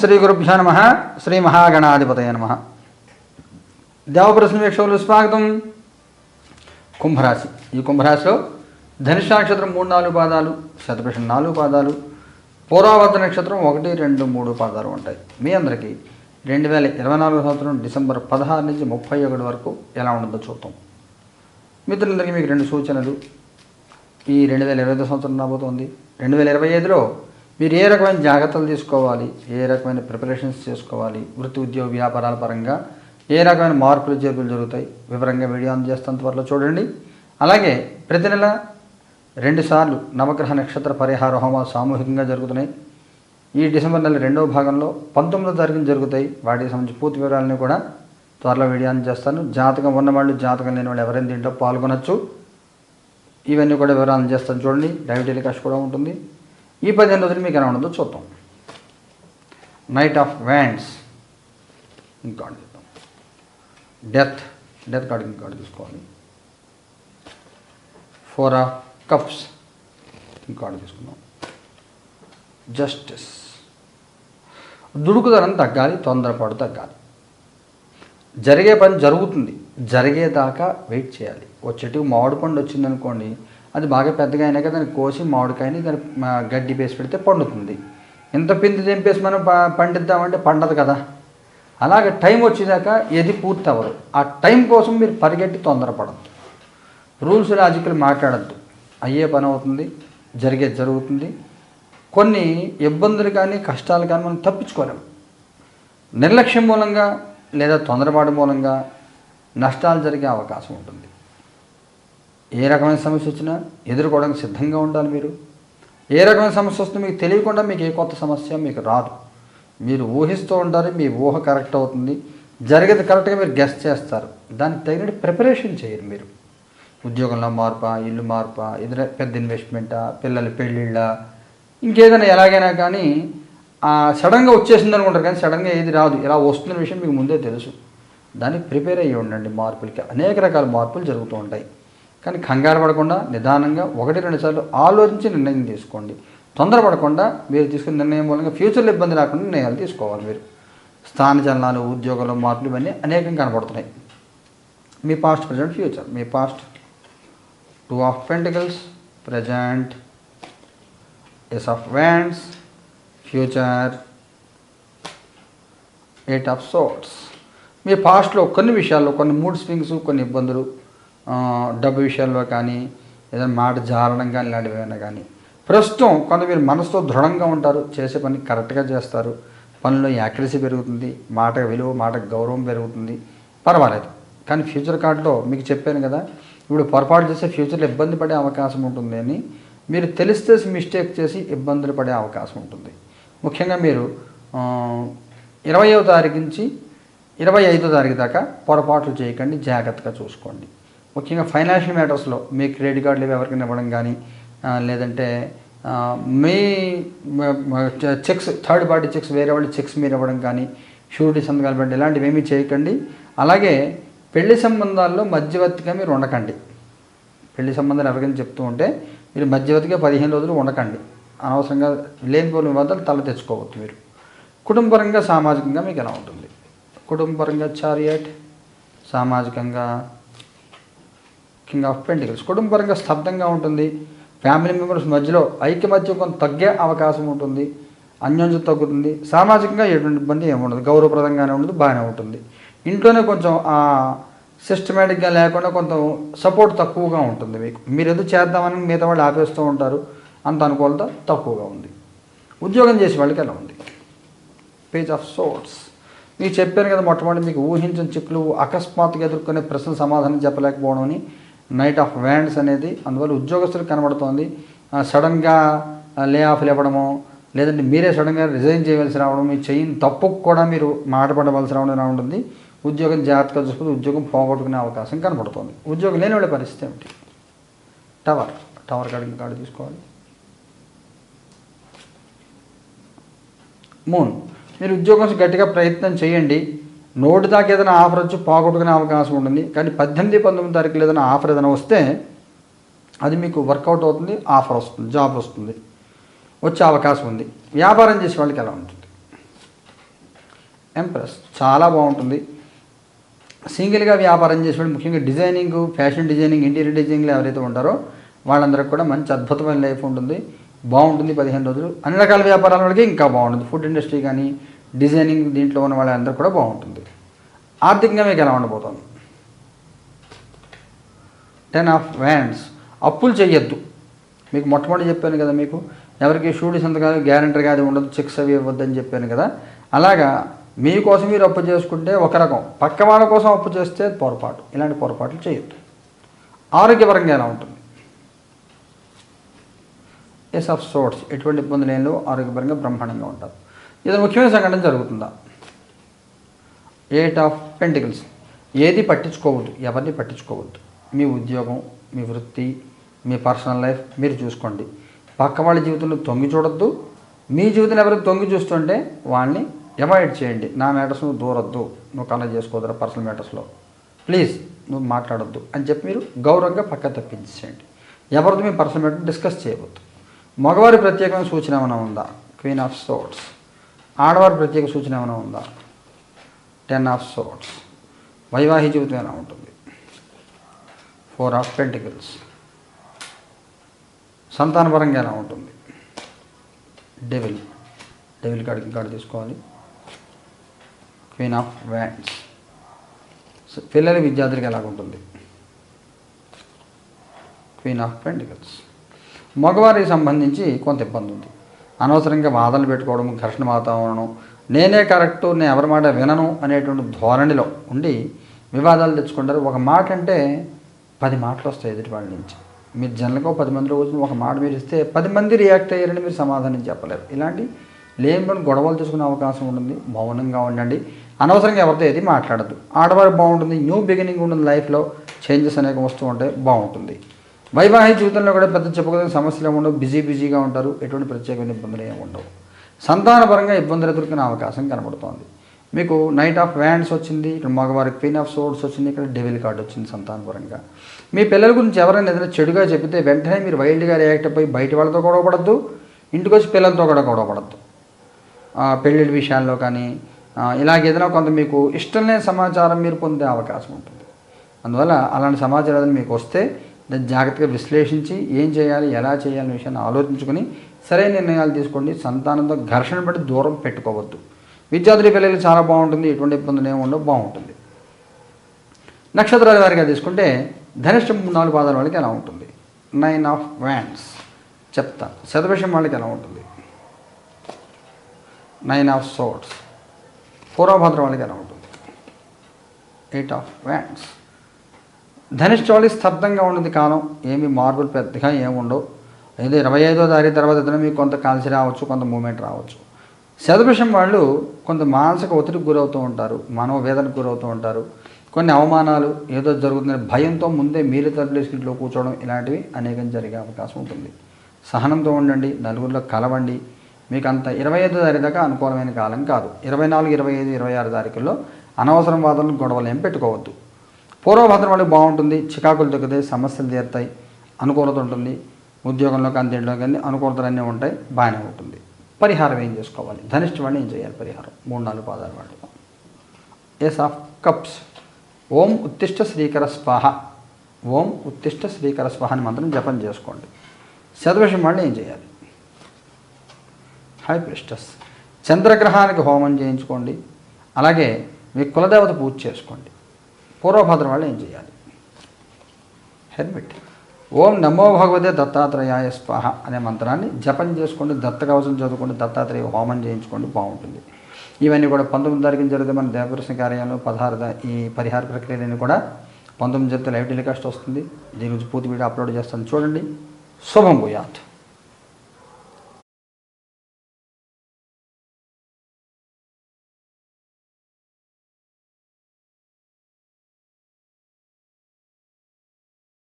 శ్రీ గురుభ్యో నమ. శ్రీ మహాగణాధిపతయ నమ. దేవప్రశ్న వీక్షకులు స్వాగతం. కుంభరాశి. ఈ కుంభరాశిలో ధనుష నక్షత్రం మూడు నాలుగు పాదాలు శతభిషం నాలుగు పాదాలు పూర్వావర్త నక్షత్రం ఒకటి రెండు మూడు పాదాలు ఉంటాయి. మీ అందరికీ రెండు వేల ఇరవై నాలుగు సంవత్సరం డిసెంబర్ పదహారు నుంచి ముప్పై ఒకటి వరకు ఎలా ఉంటుందో చూద్దాం. మిత్రులందరికీ మీకు రెండు సూచనలు. ఈ రెండు వేల ఇరవై ఐదు సంవత్సరం రాబోతోంది. రెండు వేల ఇరవై ఐదులో మీరు ఏ రకమైన జాగ్రత్తలు తీసుకోవాలి ఏ రకమైన ప్రిపరేషన్స్ చేసుకోవాలి వృత్తి ఉద్యోగ వ్యాపారాల పరంగా ఏ రకమైన మార్పులు చేర్పులు జరుగుతాయి వివరంగా వీడియో అందజేస్తాను త్వరలో చూడండి. అలాగే ప్రతి నెల రెండుసార్లు నవగ్రహ నక్షత్ర పరిహార హోమాలు సామూహికంగా జరుగుతున్నాయి. ఈ డిసెంబర్ నెల రెండవ భాగంలో పంతొమ్మిదో తారీఖున జరుగుతాయి. వాటికి సంబంధించి పూర్తి వివరాలని కూడా త్వరలో వీడియో అందజేస్తాను. జాతకం ఉన్నవాళ్ళు జాతకం లేని వాళ్ళు ఎవరైనా దీంట్లో పాల్గొనొచ్చు. ఇవన్నీ కూడా వివరాలు చేస్తాను చూడండి లైవ్ టెలికాస్ట్ కూడా ఉంటుంది. ఈ పదిహేను రోజులు మీకు ఎలా ఉండదో చూద్దాం. నైట్ ఆఫ్ వ్యాండ్స్ ఇంకోటి చూద్దాం. డెత్ డెత్ కార్డు ఇంకోటి తీసుకోవాలి ఫోర్ ఆఫ్ కప్స్ ఇంకోటి తీసుకుందాం జస్టిస్ దుడుకుదనం తగ్గాలి తొందరపాటు తగ్గాలి. జరిగే పని జరుగుతుంది. జరిగేదాకా వెయిట్ చేయాలి. ఓ మామిడి పండు వచ్చిందనుకోండి అది బాగా పెద్దగా అయినాక దాన్ని కోసి మామిడికాయని దాన్ని గడ్డి వేసి పెడితే పండుతుంది. ఇంత పిండి తెంపేసి మనం పండిద్దామంటే పండదు కదా. అలాగే టైం వచ్చేదాకా ఏది పూర్తి అవ్వదు ఆ టైం కోసం మీరు పరిగెట్టి తొందరపడద్దు. రూల్స్ లాజికల్ మాట్లాడద్దు. అయ్యే పని అవుతుంది జరిగేది జరుగుతుంది. కొన్ని ఇబ్బందులు కానీ కష్టాలు కానీ మనం తప్పించుకోలేము. నిర్లక్ష్యం మూలంగా లేదా తొందరపాటు మూలంగా నష్టాలు జరిగే అవకాశం ఉంటుంది. ఏ రకమైన సమస్య వచ్చినా ఎదుర్కోవడానికి సిద్ధంగా ఉండాలి మీరు. ఏ రకమైన సమస్య వస్తుందో మీకు తెలియకుండా మీకు ఏ కొత్త సమస్య మీకు రాదు. మీరు ఊహిస్తూ ఉండాలి మీ ఊహ కరెక్ట్ అవుతుంది. జరిగేది కరెక్ట్గా మీరు గెస్ట్ చేస్తారు. దానికి తగినట్టు ప్రిపరేషన్ చేయరు మీరు. ఉద్యోగంలో మార్పా ఇల్లు మార్పా ఎదుర పెద్ద ఇన్వెస్ట్మెంటా పిల్లల పెళ్ళిళ్ళ ఇంకేదైనా ఎలాగైనా కానీ సడన్గా వచ్చేసింది అనుకుంటారు కానీ సడన్గా ఏది రాదు. ఇలా వస్తున్న విషయం మీకు ముందే తెలుసు. దానికి ప్రిపేర్ అయ్యి ఉండండి. మార్పులకి అనేక రకాల మార్పులు జరుగుతూ ఉంటాయి. కానీ కంగారు పడకుండా నిదానంగా ఒకటి రెండు సార్లు ఆలోచించి నిర్ణయం తీసుకోండి. తొందరపడకుండా మీరు తీసుకున్న నిర్ణయం మూలంగా ఫ్యూచర్లో ఇబ్బంది రాకుండా నిర్ణయాలు తీసుకోవాలి మీరు. స్థాన చలనాలు ఉద్యోగాలు మార్పులు ఇవన్నీ అనేకం కనబడుతున్నాయి. మీ past present future me past two of pentacles present ace of wands future eight of swords మీ పాస్ట్లో కొన్ని విషయాల్లో కొన్ని మూడ్ స్వింగ్స్ కొన్ని ఇబ్బందులు డబ్బు విషయాల్లో కానీ ఏదైనా మాట జారడం కానీ ఇలాంటివి ఏమైనా కానీ. ప్రస్తుతం కొంత మీరు మనసుతో దృఢంగా ఉంటారు చేసే పని కరెక్ట్గా చేస్తారు. పనిలో యాక్యురసీ పెరుగుతుంది మాట విలువ మాట గౌరవం పెరుగుతుంది. పర్వాలేదు. కానీ ఫ్యూచర్ కార్డులో మీకు చెప్పాను కదా ఇప్పుడు పొరపాటు చేస్తే ఫ్యూచర్లో ఇబ్బంది పడే అవకాశం ఉంటుంది అని. మీరు తెలిస్తే మిస్టేక్ చేసి ఇబ్బందులు పడే అవకాశం ఉంటుంది. ముఖ్యంగా మీరు ఆ, తారీఖు నుంచి ఇరవై ఐదో తారీఖు దాకా పొరపాట్లు చేయకండి జాగ్రత్తగా చూసుకోండి. ముఖ్యంగా ఫైనాన్షియల్ మ్యాటర్స్లో మీ క్రెడిట్ కార్డులు ఇవి ఎవరికైనా ఇవ్వడం కానీ లేదంటే మీ చెక్స్ థర్డ్ పార్టీ చెక్స్ వేరే వాళ్ళ చెక్స్ మీరు ఇవ్వడం కానీ షూరిటీ సంతకాలు పెట్టండి ఇలాంటివి ఏమీ చేయకండి. అలాగే పెళ్ళి సంబంధాల్లో మధ్యవర్తిగా మీరు ఉండకండి. పెళ్ళి సంబంధాలు ఎవరికైనా చెప్తూ ఉంటే మీరు మధ్యవర్తిగా పదిహేను రోజులు ఉండకండి. అనవసరంగా లేనిపోని వద్దలు తల తెచ్చుకోవద్దు మీరు. కుటుంబపరంగా సామాజికంగా మీకు ఎలా ఉంటుంది? కుటుంబపరంగా చారియట్. సామాజికంగా కింగ్ ఆఫ్ పెంటికల్స్ కుటుంబపరంగా స్తబ్దంగా ఉంటుంది. ఫ్యామిలీ మెంబర్స్ మధ్యలో ఐక్యమత్యం కొంత తగ్గే అవకాశం ఉంటుంది. అన్యోన్యత తగ్గుతుంది. సామాజికంగా ఎటువంటి ఇబ్బంది ఏముండదు గౌరవప్రదంగానే ఉండదు. బాగానే ఉంటుంది. ఇంట్లోనే కొంచెం సిస్టమేటిక్గా లేకుండా కొంత సపోర్ట్ తక్కువగా ఉంటుంది మీకు. మీరు ఏదో చేద్దామని మిగతా వాళ్ళు ఆపేస్తూ ఉంటారు. అంత అనుకూలత తక్కువగా ఉంది. ఉద్యోగం చేసే వాళ్ళకి ఎలా ఉంది? పేజ్ ఆఫ్ సోర్ట్స్ మీకు చెప్పాను కదా మొట్టమొదటి మీకు ఊహించిన చిక్కులు అకస్మాత్తుగా ఎదుర్కొనే ప్రశ్న సమాధానం చెప్పలేకపోవడం అని. నైట్ ఆఫ్ వ్యాండ్స్ అనేది అందువల్ల ఉద్యోగస్తులకు కనబడుతోంది. సడన్గా లే ఆఫ్లు లేవడము లేదంటే మీరే సడన్గా రిజైన్ చేయవలసి రావడం మీ చేయని తప్పుకు కూడా మీరు మాటపడవలసి రావడం ఉంటుంది. ఉద్యోగం జాగ్రత్తగా చూసుకుంటే ఉద్యోగం పోగొట్టుకునే అవకాశం కనబడుతోంది. ఉద్యోగం లేని వాళ్ళ పరిస్థితి ఏమిటి? టవర్ టవర్ కార్డు కార్డు తీసుకోవాలి. మూన్ మీరు ఉద్యోగం గట్టిగా ప్రయత్నం చేయండి. నోటి దాకా ఏదైనా ఆఫర్ వచ్చి పోగొట్టుకునే అవకాశం ఉంటుంది. కానీ పద్దెనిమిది పంతొమ్మిది తారీఖులు ఏదైనా ఆఫర్ ఏదైనా వస్తే అది మీకు వర్కౌట్ అవుతుంది ఆఫర్ వస్తుంది జాబ్ వస్తుంది వచ్చే అవకాశం ఉంది. వ్యాపారం చేసే వాళ్ళకి ఎలా ఉంటుంది? ఎంప్రెస్ చాలా బాగుంటుంది. సింగిల్గా వ్యాపారం చేసేవాళ్ళు ముఖ్యంగా డిజైనింగ్ ఫ్యాషన్ డిజైనింగ్ ఇంటీరియర్ డిజైనింగ్లో ఎవరైతే ఉంటారో వాళ్ళందరికీ కూడా మంచి అద్భుతమైన లైఫ్ ఉంటుంది. బాగుంటుంది పదిహేను రోజులు. అన్ని రకాల వ్యాపారాల వాళ్ళకి ఇంకా బాగుంటుంది. ఫుడ్ ఇండస్ట్రీ కానీ డిజైనింగ్ దీంట్లో ఉన్న వాళ్ళందరూ కూడా బాగుంటుంది. ఆర్థికంగా మీకు ఎలా ఉండబోతుంది. టెన్ ఆఫ్ వ్యాండ్స్ అప్పులు చేయొద్దు మీకు మొట్టమొదటి చెప్పాను కదా మీకు ఎవరికి షూడి సంతకాలు గ్యారంటీగా అది ఉండదు చెక్స్ అవి ఇవ్వద్దని చెప్పాను కదా. అలాగా మీకోసం మీరు అప్పు చేసుకుంటే ఒక రకం. పక్క వాళ్ళ కోసం అప్పు చేస్తే పొరపాటు. ఇలాంటి పొరపాట్లు చేయొద్దు ఆరోగ్యపరంగా ఎలా ఉంటుంది? ఎస్ ఆఫ్ సోర్ట్స్ ఎటువంటి ఇబ్బందులు లేనిలో ఆరోగ్యపరంగా బ్రహ్మాండంగా ఉంటారు. ఇది ముఖ్యమైన సంఘటన జరుగుతుందా? ఎయిట్ ఆఫ్ పెంటికల్స్ ఏది పట్టించుకోవద్దు ఎవరిని పట్టించుకోవద్దు. మీ ఉద్యోగం మీ వృత్తి మీ పర్సనల్ లైఫ్ మీరు చూసుకోండి. పక్క వాళ్ళ జీవితంలో తొంగి చూడొద్దు. మీ జీవితంలో ఎవరికి తొంగి చూస్తుంటే వాళ్ళని అవాయిడ్ చేయండి. నా మ్యాటర్స్ నువ్వు దూరొద్దు. నువ్వు కనెక్ట్ చేసుకోవద్దురా పర్సనల్ మ్యాటర్స్లో ప్లీజ్ నువ్వు మాట్లాడొద్దు అని చెప్పి మీరు గౌరవంగా పక్క తప్పించేయండి. ఎవరితో మీ పర్సనల్ మ్యాటర్ డిస్కస్ చేయవద్దు. మగవారి ప్రత్యేకమైన సూచన ఏమైనా ఉందా? క్వీన్ ఆఫ్ సోట్స్ ఆడవారి ప్రత్యేక సూచన ఏమైనా ఉందా? టెన్ ఆఫ్ సోట్స్ వైవాహిక జీవితం ఎలా ఉంటుంది? ఫోర్ ఆఫ్ పెంటికల్స్ సంతానపరంగా ఎలా ఉంటుంది? డెవిల్ డెవిల్ కాడికి కార్డు తీసుకోవాలి. క్వీన్ ఆఫ్ వ్యాండ్స్ పిల్లల విద్యార్థులకి ఎలా ఉంటుంది? క్వీన్ ఆఫ్ పెంటికల్స్ మగవారికి సంబంధించి కొంత ఇబ్బంది ఉంది. అనవసరంగా వాదనలు పెట్టుకోవడం ఘర్షణ వాతావరణం. నేనే కరెక్ట్ నేను ఎవరి మాట వినను అనేటువంటి ధోరణిలో ఉండి వివాదాలు తెచ్చుకుంటారు. ఒక మాట అంటే పది మాటలు వస్తాయి ఎదుటి వాళ్ళ నుంచి. మీరు జనలకు పది మందిలో వచ్చిన ఒక మాట మీరు ఇస్తే పది మంది రియాక్ట్ అయ్యారని మీరు సమాధానం చెప్పలేరు. ఇలాంటి లేని గొడవలు తీసుకునే అవకాశం ఉంటుంది. మౌనంగా ఉండండి. అనవసరంగా ఎవరితో ఏది మాట్లాడద్దు. ఆడవారు బాగుంటుంది. న్యూ బిగినింగ్ ఉంటుంది లైఫ్లో. చేంజెస్ అనేక వస్తూ ఉంటే బాగుంటుంది. వైవాహిక జీవితంలో కూడా పెద్ద చెప్పుకోదగిన సమస్యలు ఉండవు. బిజీ బిజీగా ఉంటారు. ఎటువంటి ప్రత్యేకమైన ఇబ్బందులు ఏమి ఉండవు. సంతానపరంగా ఇబ్బందులు ఎదుర్కొనే అవకాశం కనబడుతోంది. మీకు నైట్ ఆఫ్ వ్యాండ్స్ వచ్చింది ఇక్కడ మగవారికి క్వీన్ ఆఫ్ సోర్స్ వచ్చింది ఇక్కడ డెవిల్ కార్డ్ వచ్చింది సంతానపరంగా. మీ పిల్లల గురించి ఎవరైనా ఏదైనా చెడుగా చెబితే వెంటనే మీరు వైల్డ్గా రియాక్ట్ అయిపోయి బయట వాళ్ళతో గొడవపడద్దు ఇంటికి వచ్చి పిల్లలతో కూడా గొడవపడద్దు పెళ్ళిళ్ళ విషయాల్లో కానీ ఇలాగ ఏదైనా కొంత మీకు ఇష్టం లేని సమాచారం మీరు పొందే అవకాశం ఉంటుంది. అందువల్ల అలాంటి సమాచారం మీకు వస్తే దాన్ని జాగ్రత్తగా విశ్లేషించి ఏం చేయాలి ఎలా చేయాలనే విషయాన్ని ఆలోచించుకొని సరైన నిర్ణయాలు తీసుకోండి. సంతానంతో ఘర్షణ పెట్టి దూరం పెట్టుకోవద్దు. విద్యార్థుల పిల్లలకి చాలా బాగుంటుంది ఎటువంటి ఇబ్బందులు ఏమి ఉండవు బాగుంటుంది. నక్షత్రాల వారిగా తీసుకుంటే ధనిష్ట మూడు నాలుగు పాదాల వాళ్ళకి ఎలా ఉంటుంది? నైన్ ఆఫ్ వ్యాండ్స్ చెప్తా. శతభిషం వాళ్ళకి ఎలా ఉంటుంది? నైన్ ఆఫ్ సోట్స్ పూర్వభద్ర వాళ్ళకి ఎలా ఉంటుంది? ఎయిట్ ఆఫ్ వ్యాండ్స్ ధనిష్ట చోళి స్తబ్దంగా ఉన్నది కాలం. ఏమి మార్పులు పెద్దగా ఏమి ఉండవు. ఇరవై ఐదో తారీఖు తర్వాత ఏదైనా మీకు కొంత కాల్సి రావచ్చు కొంత మూమెంట్ రావచ్చు. శతభిషం వాళ్ళు కొంత మానసిక ఒత్తిడికి గురవుతూ ఉంటారు మనోవేదనకు గురవుతూ ఉంటారు. కొన్ని అవమానాలు ఏదో జరుగుతుందని భయంతో ముందే మీరే తరలేసి ఇంట్లో కూర్చోవడం ఇలాంటివి అనేకం జరిగే అవకాశం ఉంటుంది. సహనంతో ఉండండి నలుగురిలో కలవండి. మీకు అంత ఇరవై ఐదో తారీఖు దాకా అనుకూలమైన కాలం కాదు. ఇరవై నాలుగు ఇరవై ఐదు ఇరవై ఆరు తారీఖుల్లో అనవసరం వాదనలు గొడవలు ఏం పెట్టుకోవద్దు. పూర్వభద్రం వాళ్ళకి బాగుంటుంది. చికాకులు తగ్గుతాయి సమస్యలు తీరుతాయి. అనుకూలత ఉంటుంది. ఉద్యోగంలో కానీ దీంట్లో కానీ అనుకూలతలన్నీ ఉంటాయి. బాగానే ఉంటుంది. పరిహారం ఏం చేసుకోవాలి? ధనిష్ఠ వాడిని ఏం చేయాలి పరిహారం? మూడు నాలుగు పాదాలు వాళ్ళు ఎస్ ఆఫ్ కప్స్ ఓం ఉత్తిష్ట శ్రీకర స్వాహ. ఓం ఉత్తిష్ట శ్రీకర స్వాహ అని మంత్రం జపం చేసుకోండి. శతవిషం వాళ్ళు ఏం చేయాలి? హై ప్రిస్టస్ చంద్రగ్రహానికి హోమం చేయించుకోండి. అలాగే మీ కులదేవత పూజ చేసుకోండి. పూర్వభద్రం వాళ్ళు ఏం చేయాలి? హెల్మెట్. ఓం నమో భగవతే దత్తాత్రేయాయ స్వాహ అనే మంత్రాన్ని జపం చేసుకోండి దత్త కవచం చదువుకోండి దత్తాత్రేయ హోమం చేయించుకోండి బాగుంటుంది. ఇవన్నీ కూడా పంతొమ్మిది తారీఖున జరిగితే మన దేవదర్శన కార్యాలయంలో పదహారు ఈ పరిహార ప్రక్రియలన్నీ కూడా పంతొమ్మిది జరిగితే లైవ్ టెలికాస్ట్ వస్తుంది. దీని గురించి పూర్తి వీడియో అప్లోడ్ చేస్తాను. చూడండి. శుభం భూయాత్.